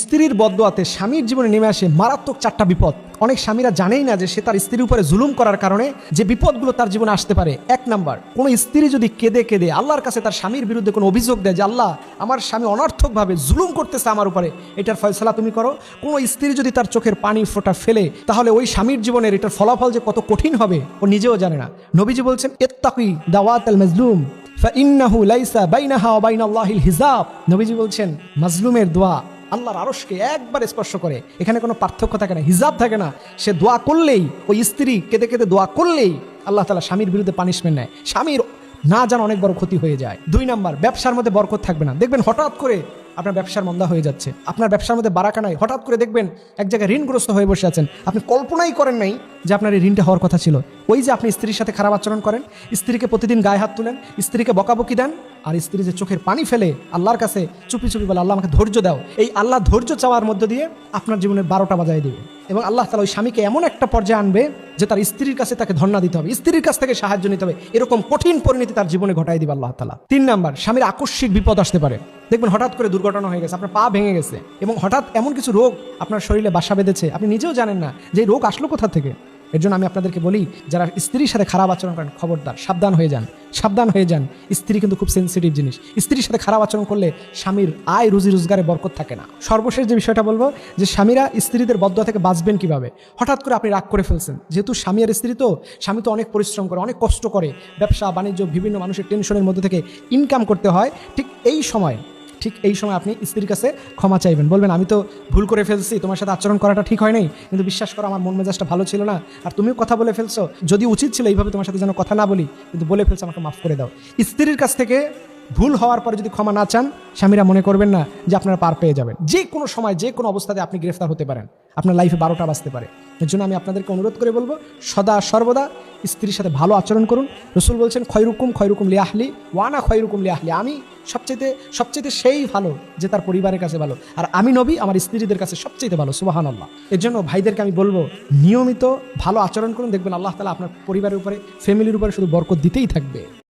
স্ত্রীর বদোয়াতে স্বামীর জীবনে নেমে আসে মারাত্মক চারটা বিপদ। অনেক স্বামীরা জানেই না যে সে তার স্ত্রীর উপরে জুলুম করার কারণে যে বিপদগুলো তার জীবনে আসতে পারে। এক নাম্বার, কোনো স্ত্রী যদি কেঁদে কেঁদে আল্লাহর কাছে তার স্বামীর বিরুদ্ধে কোনো অভিযোগ দেয় যে, আল্লাহ, আমার স্বামী অনর্থকভাবে জুলুম করতেছে আমার উপরে, এটার ফয়সলা তুমি করো। কোনো স্ত্রী যদি তার চোখের পানি ফোটা ফেলে, তাহলে ওই স্বামীর জীবনের এটার ফলাফল যে কত কঠিন হবে, ও নিজেও জানে না। নবীজি বলছেন এত্তাকি দাওয়াত আল মাজলুম, ফাইন্নাহু লাইসা বাইনাহা ওয়া বাইনাল্লাহিল হিজাব। নবীজি বলছেন, মাজলুমের দোয়া আল্লাহর আরসকে একবার স্পর্শ করে। এখানে কোনো পার্থক্য থাকে না, হিজাব থাকে না। সে দোয়া করলেই, ওই স্ত্রী কেঁদে কেঁদে দোয়া করলেই আল্লাহ তালা স্বামীর বিরুদ্ধে পানিশমেন্ট নেয়। স্বামীর না যেন অনেক বড় ক্ষতি হয়ে যায়। দুই নাম্বার, ব্যবসার মধ্যে বরকত থাকবে না। দেখবেন হঠাৎ করে আপনার ব্যবসার মন্দা হয়ে যাচ্ছে। আপনার ব্যবসার মধ্যে বারাকা নাই। হঠাৎ করে দেখবেন এক জায়গায় ঋণগ্রস্ত হয়ে বসে আছেন। আপনি কল্পনাই করেন নাই যে আপনার এই ঋণটা হওয়ার কথা ছিল। ওই যে আপনি স্ত্রীর সাথে খারাপ আচরণ করেন, স্ত্রীকে প্রতিদিন গায়ে হাত তুলেন, স্ত্রীকে বকাবকি দেন, আর স্ত্রী যে চোখের পানি ফেলে আল্লাহর কাছে চুপি চুপি বলে, আল্লাহ, আমাকে ধৈর্য দাও। এই আল্লাহ ধৈর্য চাওয়ার মধ্য দিয়ে আপনার জীবনের বারোটা বাজায় দেবে। এবং আল্লাহ তালা ওই স্বামীকে এমন একটা পর্যায়ে আনবে যে তার স্ত্রীর কাছে তাকে ধর্ণা দিতে হবে। স্ত্রীর কাছ থেকে সাহায্য নিতে হবে। এরকম কঠিন পরিণতি তার জীবনে ঘটাই দিবে আল্লাহ তালা তিন নাম্বার, স্বামীর আকস্মিক বিপদ আসতে পারে। দেখবেন হঠাৎ করে দুর্ঘটনা হয়ে গেছে, আপনার পা ভেঙে গেছে এবং হঠাৎ এমন কিছু রোগ আপনার শরীরে বাসা বেঁধেছে, আপনি নিজেও জানেন না যে রোগ আসলো কোথা থেকে। এর জন্য আমি আপনাদেরকে বলি, যারা স্ত্রীর সাথে খারাপ আচরণ করেন, খবরদার, সাবধান হয়ে যান, সাবধান হয়ে যান। স্ত্রী কিন্তু খুব সেন্সিটিভ জিনিস। স্ত্রীর সাথে খারাপ আচরণ করলে স্বামীর আয় রুজি রোজগারে বরকত থাকে না। সর্বশেষ যে বিষয়টা বলব, যে স্বামীরা স্ত্রীদের বদয়া থেকে বাঁচবেন কীভাবে? হঠাৎ করে আপনি রাগ করে ফেলছেন। যেহেতু স্বামী আর স্ত্রী তো, স্বামী তো অনেক পরিশ্রম করে, অনেক কষ্ট করে। ব্যবসা, বাণিজ্য, বিভিন্ন মানুষের টেনশনের মধ্যে থেকে ইনকাম করতে হয়। ঠিক এই সময় ঠিক এই সময় আপনি স্ত্রীর কাছে ক্ষমা চাইবেন। বলবেন, আমি তো ভুল করে ফেলছি, তোমার সাথে আচরণ করাটা ঠিক হয় নাই কিন্তু বিশ্বাস করো, আমার মন মেজাজটা ভালো ছিল না। আর তুমিও কথা বলে ফেলছো, যদি উচিত ছিল এইভাবে তোমার সাথে যেন কথা না বলি, কিন্তু বলে ফেলছো, আমাকে মাফ করে দাও। স্ত্রীর কাছ থেকে ভুল হওয়ার পরে যদি ক্ষমা না চান, স্বামীরা মনে করবেন না যে আপনারা পার পেয়ে যাবেন। যে কোনো সময়, যে কোনো অবস্থাতে আপনি গ্রেফতার হতে পারেন। আপনার লাইফে বারোটা বাজতে পারে। এর জন্য আমি আপনাদেরকে অনুরোধ করে বলব, সদা সর্বদা স্ত্রীর সাথে ভালো আচরণ করুন। রসুল বলছেন, খয়রুকুম খয়রুকুম লিয়াহলি ওয়ানা খয়রুকুম লিয়াহলি। আমি সবচেয়ে সবচেয়ে সেই ভালো যে তার পরিবারের কাছে ভালো। আর আমি নবী, আমার স্ত্রীদের কাছে সবচেয়ে ভালো সুবাহান আল্লাহ এর জন্য ভাইদেরকে আমি বলব, নিয়মিত ভালো আচরণ করুন। দেখবেন আল্লাহ তালা আপনার পরিবারের উপরে ফ্যামিলির উপরে শুধু বরকত দিতেই থাকবে।